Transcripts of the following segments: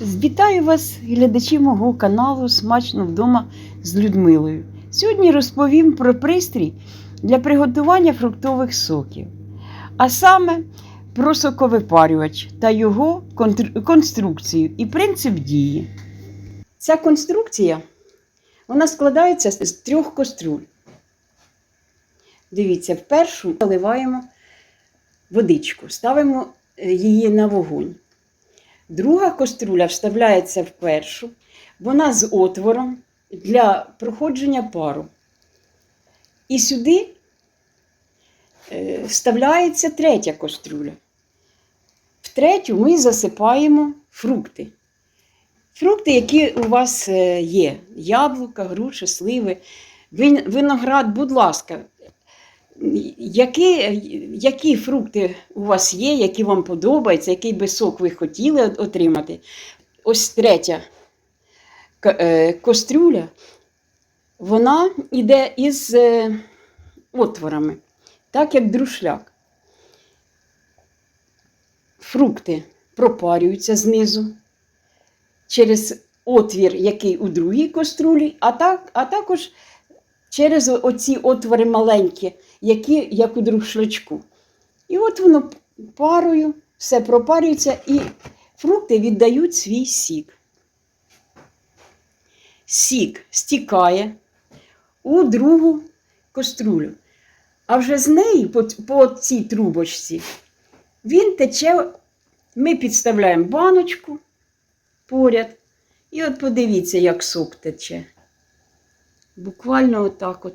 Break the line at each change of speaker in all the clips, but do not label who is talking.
Вітаю вас, глядачі мого каналу Смачно вдома з Людмилою. Сьогодні розповім про пристрій для приготування фруктових соків, а саме про соковипарювач та його конструкцію і принцип дії. Ця конструкція вона складається з трьох каструль. Дивіться, в першу заливаємо водичку, ставимо її на вогонь. Друга каструля вставляється в першу, вона з отвором для проходження пару. І сюди е, вставляється третя каструля. В третю ми засипаємо фрукти. Фрукти, які у вас е, є: яблука, груші, сливи, виноград, будь ласка. Які, які фрукти у вас є, які вам подобаються, який би сок ви хотіли отримати? Ось третя к- е, вона йде із е, отворами, так як друшляк. Фрукти пропарюються знизу через отвір, який у другій каструлі, а, так, а також через оці отвори маленькі, які як у друшлячку. І от воно парою, все пропарюється, і фрукти віддають свій сік. Сік стікає у другу каструлю. А вже з неї, по, по цій трубочці, він тече, ми підставляємо баночку поряд. І от подивіться, як сок тече. Буквально отак от.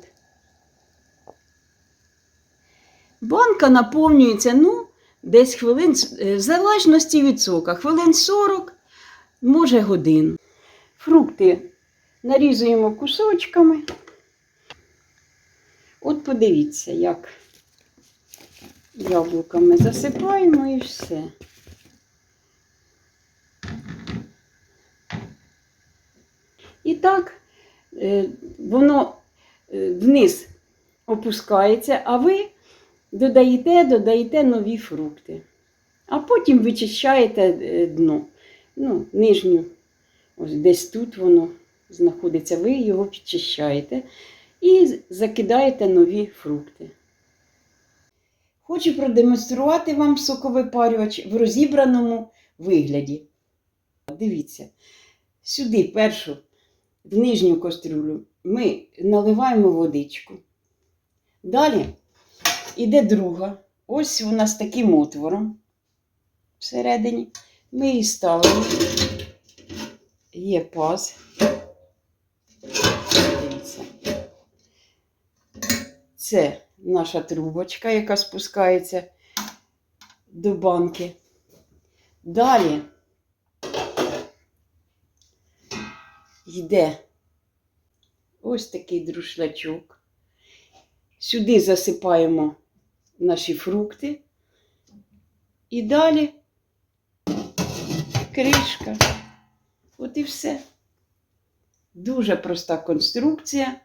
Банка наповнюється, ну, десь хвилин, е, в залежності від сока, хвилин 40, може годину. Фрукти нарізуємо кусочками. От подивіться, як яблуками засипаємо і все. І так е, воно е, вниз опускається, а ви додаєте, додаєте нові фрукти. А потім вичищаєте е, дно. Ну, нижню, ось десь тут воно знаходиться, ви його підчищаєте і закидаєте нові фрукти. Хочу продемонструвати вам соковипарювач в розібраному вигляді. Дивіться, сюди першу в нижню кастрюлю ми наливаємо водичку. Далі іде друга. Ось вона з таким отвором всередині. Ми її ставимо. Є паз. Дивіться. Це наша трубочка, яка спускається до банки. Далі йде ось такий друшлячок. Сюди засипаємо наші фрукти. І далі кришка. От і все. Дуже проста конструкція.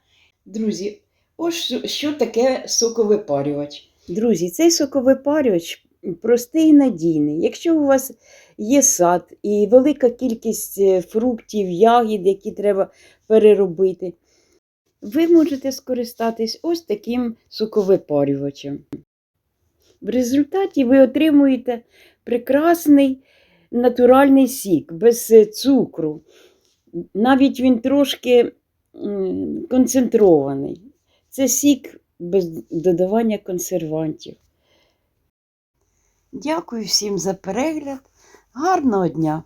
Друзі, ось що- таке соковипарювач. Друзі, цей соковипарювач простий і надійний. Якщо у вас є сад і велика кількість е, фруктів, ягід, які треба переробити, ви можете скористатись ось таким соковипарювачем. В результаті ви отримуєте прекрасний натуральний сік без е, цукру. Навіть він трошки концентрований. Це сік без додавання консервантів. Дякую всім за перегляд. Гарного дня!